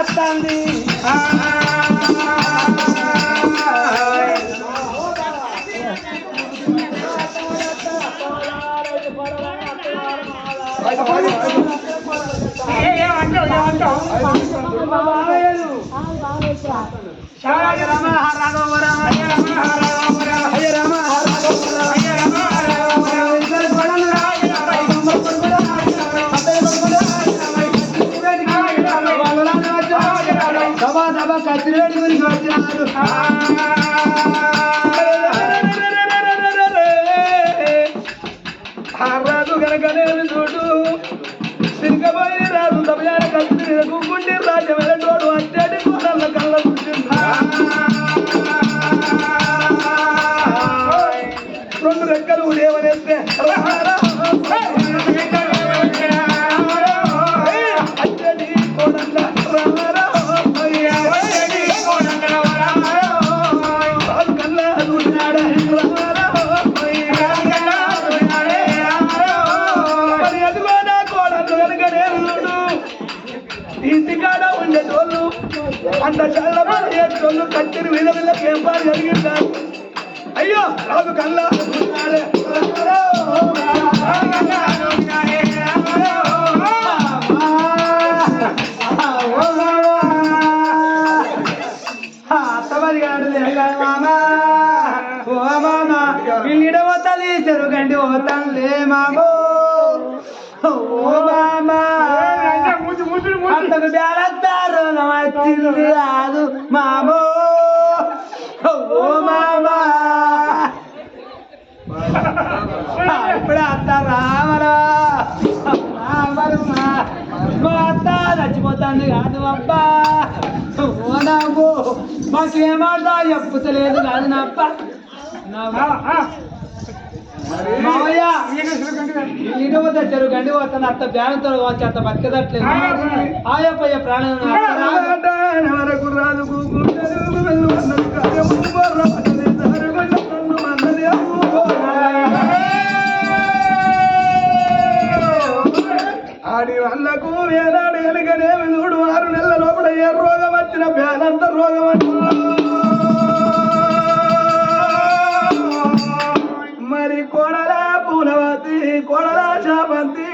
వస్తుంది శివరాజ రామ రాఘవ రామ రామ రామ రామ దబా గురించి వచ్చినారు ఆ రాజు కనుకనే చూడు సిరిగబోయి రాజు తమిళ కత్తి గుండి రాజ్యం కత్తిరి మీద వీళ్ళకి ఏం పని జరిగిందా అయ్యో రాదు కల్లా చూసినాడే. అత్తమది కాదు ఓ మామా మామో ఓ మామా అంతకు బేలత్తారు వచ్చింది కాదు మామో ఇప్పుడు అత్త రామరా. అత్త చచ్చిపోతాను కాదు అబ్బా. ఓ నాకు మాకేమాటా చెప్పుతలేదు కాదు నా పోతే చెరువు గండి పోతాను అత్త బ్యాగుతో వచ్చి అంత బతికదట్లేదు. ప్రాణం. వరకు రాదు ఆడి వాళ్ళకు వేలాడు చూడు ఆరు నెలల లోపల ఏ రోగం వచ్చిన బ్యాలంత రోగం వచ్చిన మరి కోడల పూలవతి కోడల చాపంతి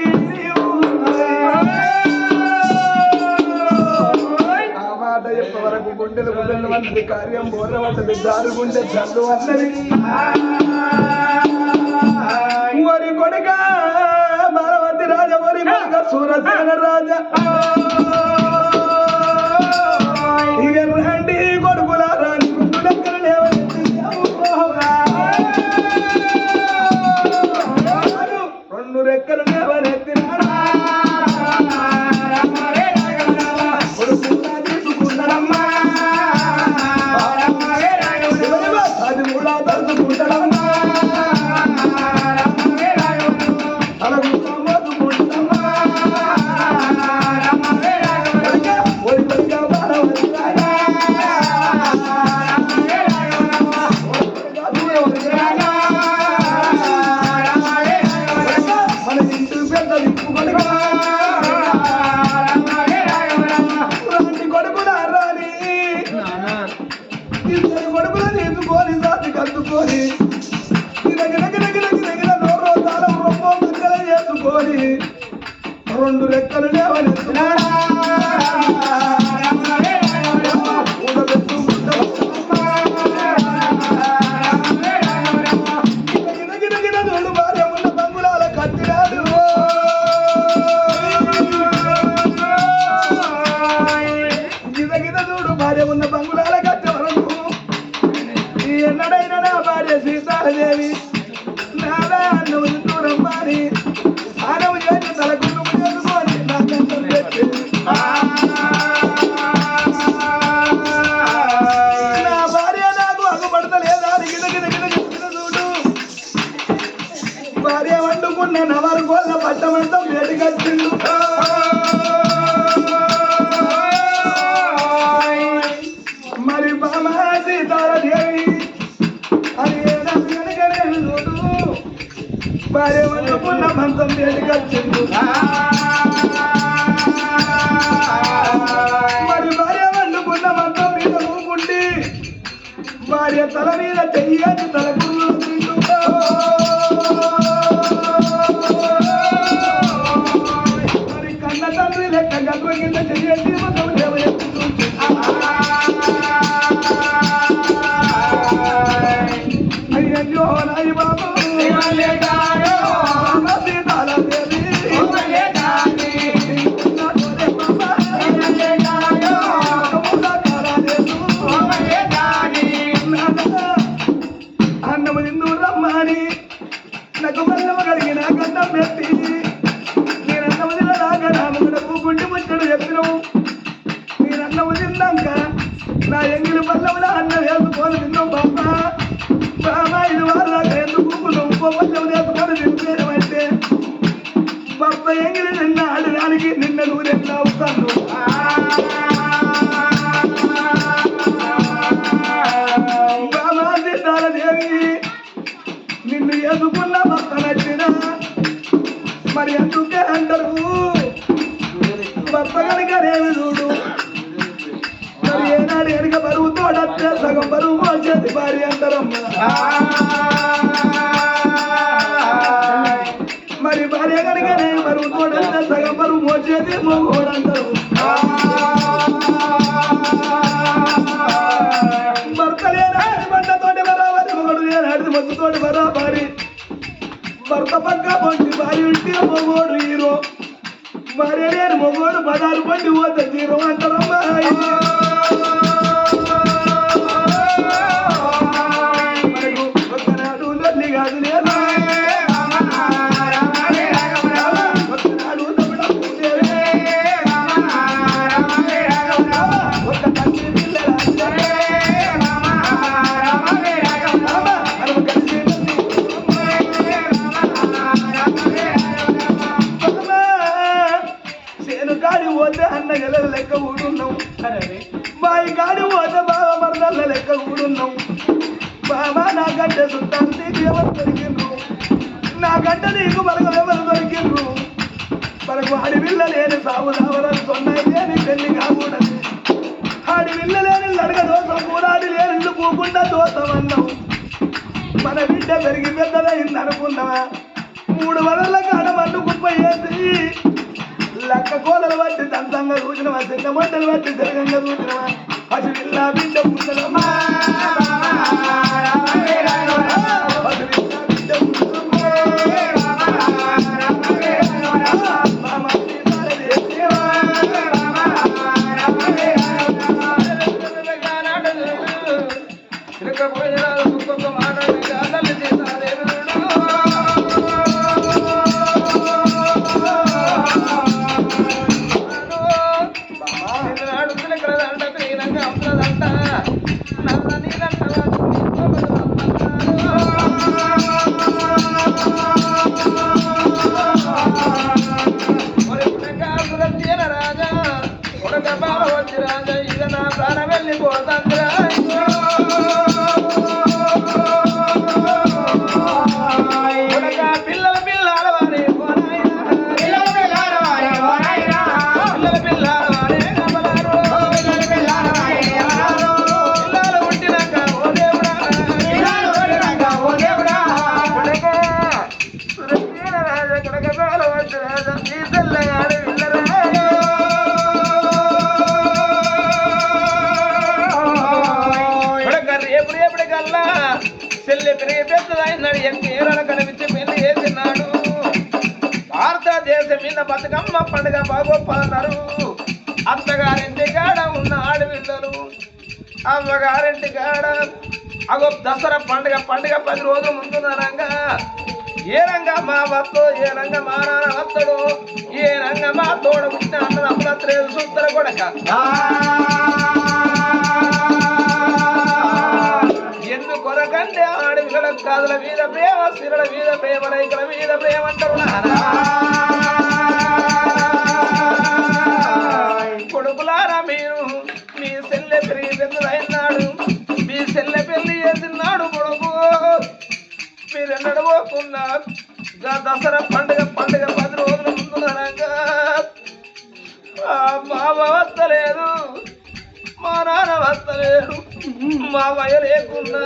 గుండెలు గుండెలు వంటి కార్యం బోర్ర వంటది దారు గుండె చల్లు అన్నది వరి కొడుక బాలవతి రాజ వరి కొడుక సూరసేన రాజ. ఇక రండి. అది కూడా తలుచుకుంటాడమ్మా రెండు రెక్కలు లేవనెత్తినాడా భార్య తల మీద చెయ్యని తల గుర్రు తింటుంటావో నాకు బల్లము కలిగిన గండం పెట్టి నేను అన్నము తినదాక రాముడకు గుండి ముచ్చడు చెప్పినవు. నేను అన్నము నా ఎంగిలి బల్లముల అన్నం వేసుకొని తిన్నావు బాబా బాబా ఇది వాళ్ళ ఎందుకు నువ్వు పొమ్మచ్చం వేసుకొని తినిపోయామంటే భర్త ఎంగిలి సగం బరువు మోసేది భార్య అంటారమ్మా మరి భార్య కనుకనే నేను బరువు తోడత్తే సగం బరువు మోసేది మొగోడు భర్త లేనాడు బండతోటి బరాబరి మొగడు లేనాడు మగ్గుతోటి బరాబరి. భర్త పక్క పండి భార్య ఉంటే మొగోడు హీరో. భార్య లేని మొగోడు పదాలు పండి పోతే జీరో అంటారమ్మా. నా గంట సుట్టాలు ఎవరు దొరికిండ్రు నా గంట నీకు మనకు ఎవరు దొరికిండ్రు మనకు ఆడి విల్ల లేని సాగు సావరాలు సొన్నాయి లేని పెళ్ళి కాకూడదు ఆడి విల్ల లేని నడక దోసం కూడాడి లేని ఇల్లు పోకుండా దోసం మన బిడ్డ పెరిగి పెద్దదైంది అనుకున్నావా మూడు వరల కాడ మన్ను కుప్ప వేసి లక్క కోలలు బట్టి దంతంగా చూసినవా చిన్న మంటలు పట్టి జరగంగా చూసినవా అటు విల్లా బిడ్డ పుట్టలమ్మా అటు విల్లా బిడ్డ పుట్టలమ్మా. మామ సీతాలదేవా. పిల్లల చెల్లె పెరిగి పెద్దదైనాడు ఎంకేరల కనిపించి పెళ్ళి చేసినాడు. భారతదేశం మీద బతుకమ్మ పండుగ బాగోపన్నారు అత్తగారింటి కాడ ఉన్న ఆడపిల్లలు అమ్మగారింటి కాడ అగో దసరా పండుగ పండుగ పది రోజులు ముందున్నారంగా ఏ రంగా మా వత్తు ఏ రంగా మా నాన్న వత్తడు ఏ రంగా మా తోడ పుట్టిన అన్నదమ్ముల త్రేలు సుత్తర కొడక ఎందుకొరకంటే ఆడపిల్లల కాదుల మీద ప్రేమ సిరల మీద ప్రేమ రైతుల మీద ప్రేమ అంటారు కొడుకులారా మీరు మీ సెల్లె పెరిగి పెద్దదైనాడు మీ సెల్లె పెళ్ళి చేసినాడు కొడుకు? మీరు ఎన్నడు పోకుండా దసరా పండుగ పండుగ పది రోజుల ముందు అనగా బావ వస్తలేదు మా నాన్న వస్తలేరు మా వయ లేకుండా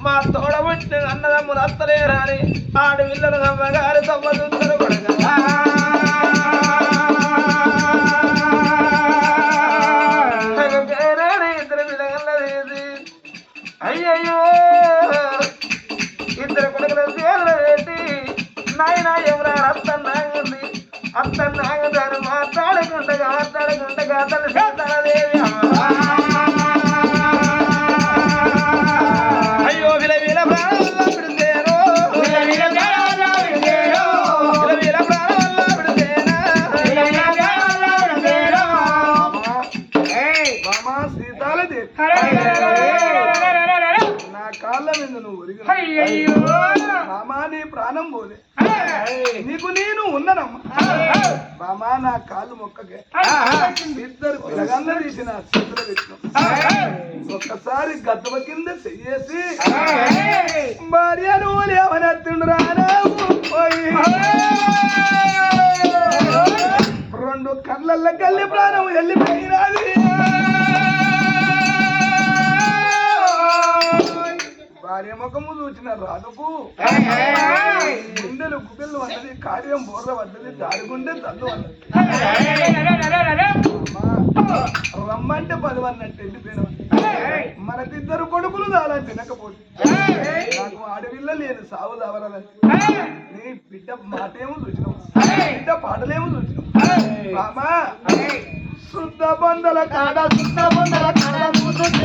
మా తోడబుట్టిన అన్నదమ్ములు అత్తలేరాని అని ఆడపిల్లలు అమ్మగారు తప్పదుద్దరు పడగా మీద నువ్వు మామా నీ ప్రాణం పోలే. నీకు నేను ఉన్నానమ్మా. మామా నా కాళ్ళు మొక్కకే. ఇద్దరు పిల్లగాళ్ళ తీసి నా చేతులు పెట్టినాం. ఒక్కసారి గద్దమ కింద చెయ్యేసి భార్య నువ్వు లేవనెత్తుండు పోయి రెండు కళ్ళల్లో కల్లి ప్రాణం వెళ్ళిపోయినది. భార్య ముఖము చూసిన రాదుకు గుండెలు గుబెళ్ళు అన్నది కార్యం బోర్ర పడ్డది దాడుకుంటే తల్లు అన్నది. రమ్మంటే పదవన్నట్టు వెళ్ళిపోయిన మనకిద్దరు కొడుకులు దాలా తినకపోతే. నాకు ఆడపిల్ల లేదు సావు దావరాలని. నీ బిడ్డ మాటేమో చూసినావు బిడ్డ పాటలేమో చూసినావు మామా శుద్ధ బందల కాడ శుద్ధ బందల కాడ కూర్చొని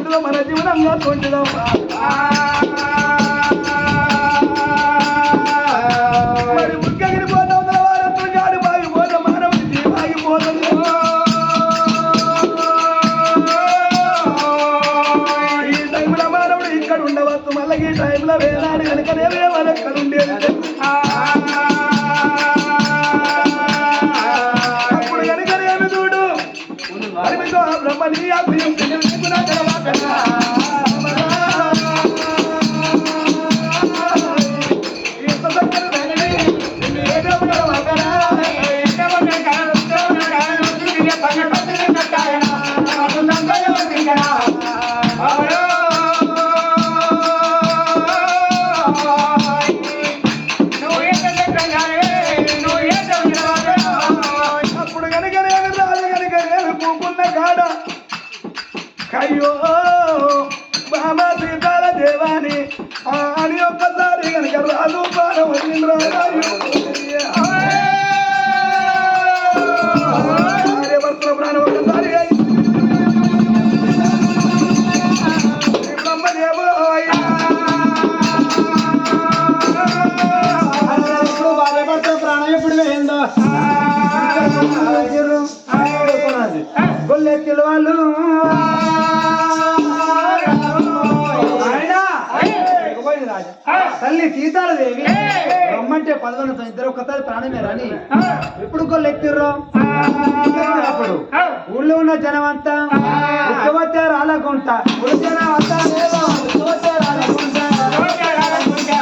పవరే మన జీవనంలో తొండిదమ్మా మరి ముక్కగిరి పోతాం వారంతో గాడి బాగిపోతాం మానవుడి జీవాగిపోతుంది ఈ టైంలో మానవుడు ఇక్కడ ఉండవచ్చు. మళ్ళీ ఈ టైంలో వేలాడు కనుకనే వేవాడు తల్లి సీతాలదేవి రమ్మంటే పదకొండు ఇద్దరు ఒక్కసారి ప్రాణమే రాని ఎప్పుడు కొల్లు ఎత్తిర్రు అప్పుడు ఊళ్ళో ఉన్న జనం అంతా ఉక్కవచ్చా రాలకుంటా ఊళ్ళో జనం అంతా రాలకుంటా. రాలకుంటా.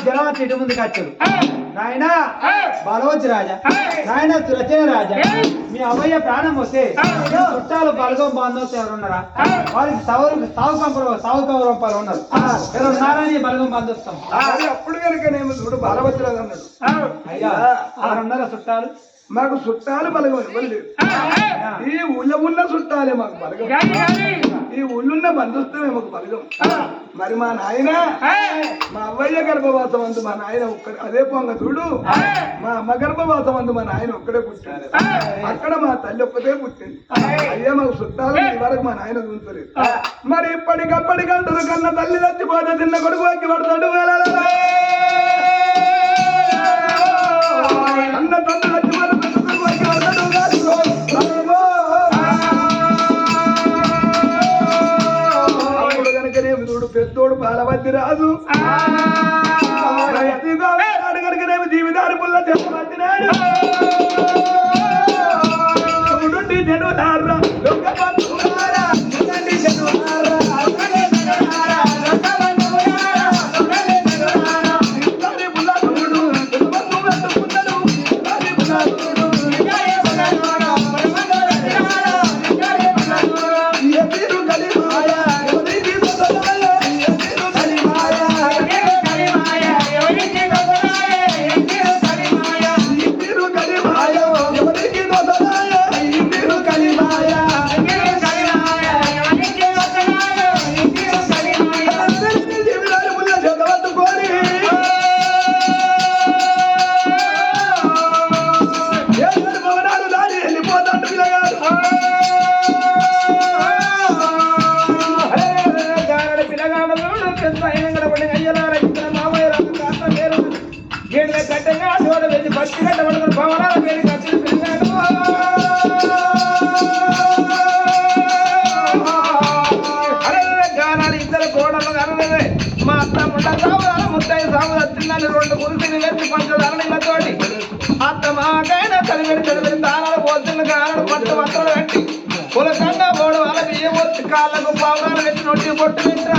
జనం అంతా ఇటు ముందుకు వచ్చారు నాయన బలవచ్చి రాజా నాయన సురచన రాజా మీ అవ్వయ్య ప్రాణం వస్తే చుట్టాలు బలగం బాంధవతో ఎవరున్నారా? వారికి సావు సావు కంపలు సావు కౌరంపాలు ఉన్నారు. ఎవరు ఉన్నారని బలగం బాంధోస్తాం అది అప్పుడు కనుక నేను చూడు బలవద్రాదు అన్నాడు అయ్యా ఎవరున్నారా చుట్టాలు? మాకు చుట్టాలు బలగం ఇవ్వలేదు ఈ ఊళ్ళో ఉన్న చుట్టాలే మాకు బలగం. ఈ ఊళ్ళున్న బంధుత్వమే మాకు బలగం. మరి మా నాయన? గర్భవాసం అందు మా నాయన ఒక్కడే. అదే పొంగ చూడు. మా అమ్మ గర్భవాసం అందు మా నాయన ఒక్కడే పుట్టాడు. అక్కడ మా తల్లి ఒక్కటే పుట్టింది. అయ్యే మాకు చుట్టాలు వరకు మా నాయన చూసలేదు మరి ఇప్పటికప్పటికంటారు కన్నా తల్లి చచ్చిపోతే చిన్న కొడుకు ఎక్కి పడతాడు. అన్న తల్లి పెద్దోడు చిన్న రాజు. చేస్తున్నాడు మా అత్త ముండ సాగుదాన ముత్తయ్య సాగు వచ్చిందని రెండు కురిసిని వేసి పంచదారణలతోటి అత్త మాకైనా కలిపెడి చదివిన దానాలు పోతున్న కారణం పట్టు వస్త్రాలు పెట్టి. కులకంగా పోడు వాళ్ళకి బియ్యం వచ్చి కాళ్ళకు పావురాలు పెట్టి నొట్టి పొట్టు పెట్టి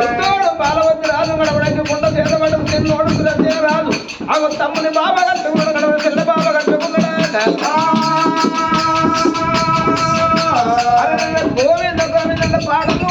పెద్దోడు బాలవద్దు రాదు గడవడానికి కొండ చేతబడి చిన్నోడు సురచ్చే రాదు అవి తమ్ముని బాబా కట్టుకున్నాడు గడవ చిన్న బాబా కట్టుకున్నాడు గోవింద గోవింద పాడుతూ